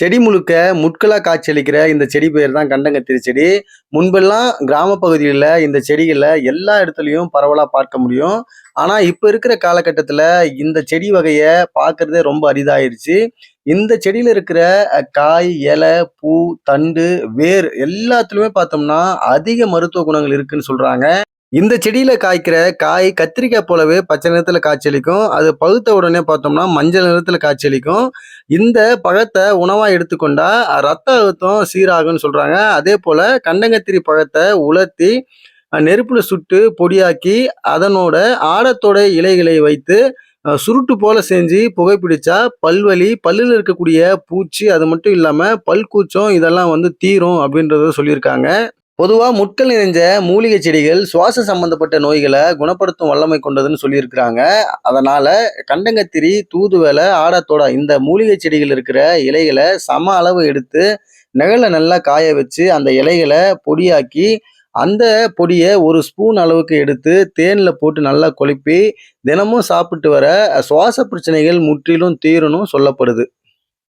செடி முழுக்க முட்களாக காட்சியளிக்கிற இந்த செடி பேர் தான் கண்டங்கத்திரி செடி. முன்பெல்லாம் கிராம பகுதியில் இந்த செடிகளை எல்லா இடத்துலையும் பரவலாக பார்க்க முடியும். ஆனால் இப்போ இருக்கிற காலகட்டத்தில் இந்த செடி வகையை பார்க்குறதே ரொம்ப அரிதாயிருச்சு. இந்த செடியில் இருக்கிற காய், இலை, பூ, தண்டு, வேர் எல்லாத்துலேயுமே பார்த்தோம்னா, அதிக மருத்துவ குணங்கள் இருக்குன்னு சொல்கிறாங்க இந்த செடியில காய்க்கிற காய் கத்திரிக்காய் போலவே பச்சை நிறத்துல காய்ச்சலிக்கும் அது பழுத்த உடனே பார்த்தோம்னா, மஞ்சள் நிறத்துல காய்ச்சலிக்கும் இந்த பழத்தை உணவா எடுத்துக்கொண்டா ரத்த அழுத்தம் சீராகும்னு சொல்றாங்க. அதேபோல கண்டங்கத்திரி பழத்தை உலர்த்தி நெருப்புல சுட்டு பொடியாக்கி, அதனோட ஆடத்தோட இலைகளை வைத்து சுருட்டு போல செஞ்சு புகைப்பிடிச்சா பல்வலி, பல்லில் இருக்கக்கூடிய பூச்சி, அது மட்டும் இல்லாம பல்கூச்சம் இதெல்லாம் வந்து தீரும் அப்படின்றத சொல்லியிருக்காங்க. பொதுவாக முட்கள் நிறைஞ்ச மூலிகை செடிகள் சுவாச சம்பந்தப்பட்ட நோய்களை குணப்படுத்தும் வல்லமை கொண்டதுன்னு சொல்லியிருக்கிறாங்க. அதனால் கண்டங்கத்திரி, தூதுவளை, ஆடாத்தோடா இந்த மூலிகை செடிகள் இருக்கிற இலைகளை சம அளவு எடுத்து நிழல்ல நல்லா காய வச்சு, அந்த இலைகளை பொடியாக்கி, அந்த பொடியை ஒரு ஸ்பூன் அளவுக்கு எடுத்து தேனில் போட்டு நல்லா குழப்பி, தினமும் சாப்பிட்டு வர சுவாச பிரச்சனைகள் முற்றிலும் தீரணும் சொல்லப்படுது.